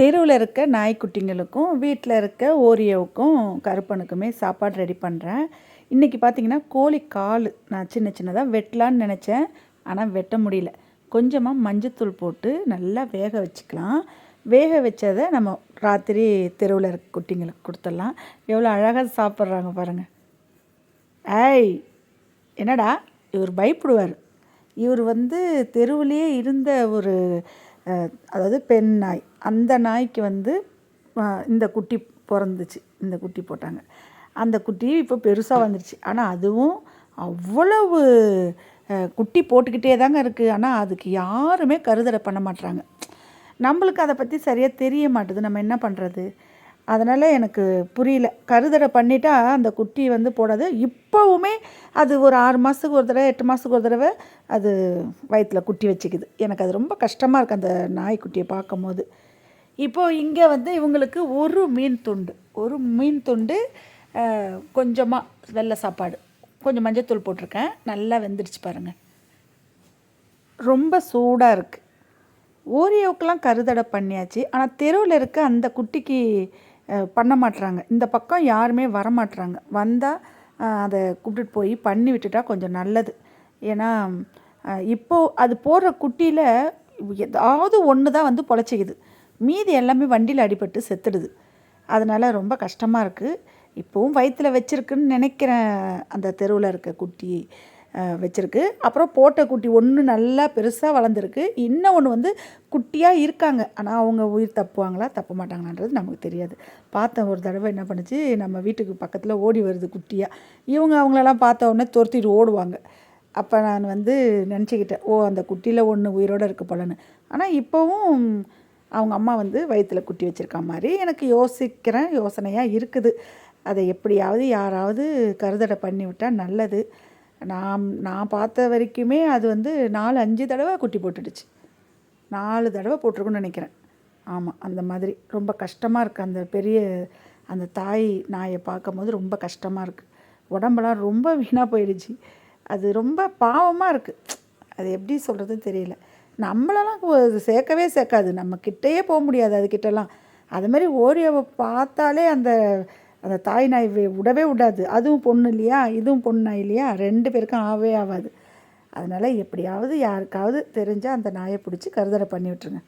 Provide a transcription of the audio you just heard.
தெருவில் இருக்க நாய்க்குட்டிங்களுக்கும் வீட்டில் இருக்க ஓரியோவுக்கும் கருப்பனுக்குமே சாப்பாடு ரெடி பண்ணுறேன் இன்றைக்கி பார்த்தீங்கன்னா கோழி கால் நான் சின்ன சின்னதாக வெட்டலான்னு நினச்சேன். ஆனால் வெட்ட முடியல. கொஞ்சமாக மஞ்சத்தூள் போட்டு நல்லா வேக வச்சுக்கலாம். வேக வச்சதை நம்ம ராத்திரி தெருவில் இருக்க குட்டிங்களுக்கு கொடுத்துடலாம். எவ்வளோ அழகாக சாப்பிட்றாங்க பாருங்கள் ஏய் என்னடா? இவர் பயப்படுவார். இவர் வந்து தெருவுலேயே இருந்த ஒரு அதாவது பெண் நாய். அந்த நாய்க்கு வந்து இந்த குட்டி பிறந்துச்சு. இந்த குட்டி போட்டாங்க. அந்த குட்டி இப்போ பெருசாக வந்துடுச்சு ஆனால் அதுவும் அவ்வளவு குட்டி போட்டுக்கிட்டே தாங்க இருக்குது ஆனால் அதுக்கு யாருமே கருதலை பண்ண மாட்டுறாங்க நம்மளுக்கு அதை பற்றி சரியாக தெரிய மாட்டுது. நம்ம என்ன பண்ணுறது அதனால் எனக்கு புரியல. கருதடை பண்ணிட்டா அந்த குட்டி வந்து போடாது. இப்போவுமே அது ஒரு ஆறு மாதத்துக்கு ஒரு தடவை எட்டு மாதத்துக்கு ஒரு தடவை அது வயிற்றில் குட்டி வச்சுக்குது. எனக்கு அது ரொம்ப கஷ்டமாக இருக்குது அந்த நாய்க்குட்டியை பார்க்கும்போது. இப்போது இங்கே வந்து இவங்களுக்கு ஒரு மீன் துண்டு ஒரு மீன் துண்டு கொஞ்சமாக வெள்ளை சாப்பாடு. கொஞ்சம் மஞ்சத்தூள் போட்டிருக்கேன். நல்லா வெந்துடுச்சு பாருங்கள் ரொம்ப சூடாக இருக்குது ஓரியோக்கெலாம் கருதடை பண்ணியாச்சு. ஆனால் தெருவில் இருக்க அந்த குட்டிக்கு பண்ண மாட்டுறாங்க இந்த பக்கம் யாருமே வர மாட்றாங்க வந்தால் அதை கூப்பிட்டுட்டு போய் பண்ணி விட்டுட்டா கொஞ்சம் நல்லது. ஏன்னா இப்போது அது போடுற குட்டியில் ஏதாவது ஒன்று தான் வந்து பொழைச்சிக்குது. மீதி எல்லாமே வண்டியில் அடிபட்டு செத்துடுது. அதனால் ரொம்ப கஷ்டமாக இருக்குது இப்போவும் வயிற்றில் வச்சுருக்குன்னு நினைக்கிறேன் அந்த தெருவில் இருக்க குட்டி. வச்சுருக்கு. அப்புறம் போட்ட குட்டி ஒன்று நல்லா பெருசாக வளர்ந்துருக்கு. இன்னும் ஒன்று வந்து குட்டியாக இருக்காங்க. ஆனால் அவங்க உயிர் தப்புவாங்களா தப்ப மாட்டாங்களான்றது நமக்கு தெரியாது. பார்த்தேன் ஒரு தடவை என்ன பண்ணுச்சு நம்ம வீட்டுக்கு பக்கத்தில் ஓடி வருது குட்டியாக இவங்க அவங்களெல்லாம் பார்த்த உடனே துரத்திட்டு ஓடுவாங்க. அப்போ நான் வந்து நினச்சிக்கிட்டேன் ஓ அந்த குட்டியில் ஒன்று உயிரோடு இருக்க போலன்னு. ஆனால் இப்போவும் அவங்க அம்மா வந்து வயிற்றில் குட்டி வச்சுருக்க மாதிரி எனக்கு யோசிக்கிறேன் யோசனையாக இருக்குது. அதை எப்படியாவது யாராவது கருதடை பண்ணி விட்டால் நல்லது. நான் நான் பார்த்த வரைக்குமே அது வந்து நாலு அஞ்சு தடவை குட்டி போட்டுடுச்சு. நாலு தடவை போட்டிருக்குன்னு நினைக்கிறேன். ஆமாம் அந்த மாதிரி. ரொம்ப கஷ்டமாக இருக்குது அந்த பெரிய அந்த தாய் நாயை பார்க்கும்போது ரொம்ப கஷ்டமாக இருக்குது உடம்பெல்லாம் ரொம்ப வீணாக போயிடுச்சு. அது ரொம்ப பாவமாக இருக்குது அது எப்படி சொல்கிறதுன்னு தெரியல. நம்மளெல்லாம் சேர்க்கவே சேர்க்காது. நம்ம கிட்டேயே போக முடியாது அதுக்கிட்டலாம் அது மாதிரி ஓரியோவை பார்த்தாலே அந்த அந்த தாய் நாய் விடவே விடாது. அதுவும் பொண்ணு இல்லையா? இதுவும் பொண்ணு நாய் இல்லையா? ரெண்டு பேருக்கும் ஆகவே ஆகாது அதனால் எப்படியாவது யாருக்காவது தெரிஞ்சால் அந்த நாயை பிடிச்சி கருதலை பண்ணி விட்டுருங்க.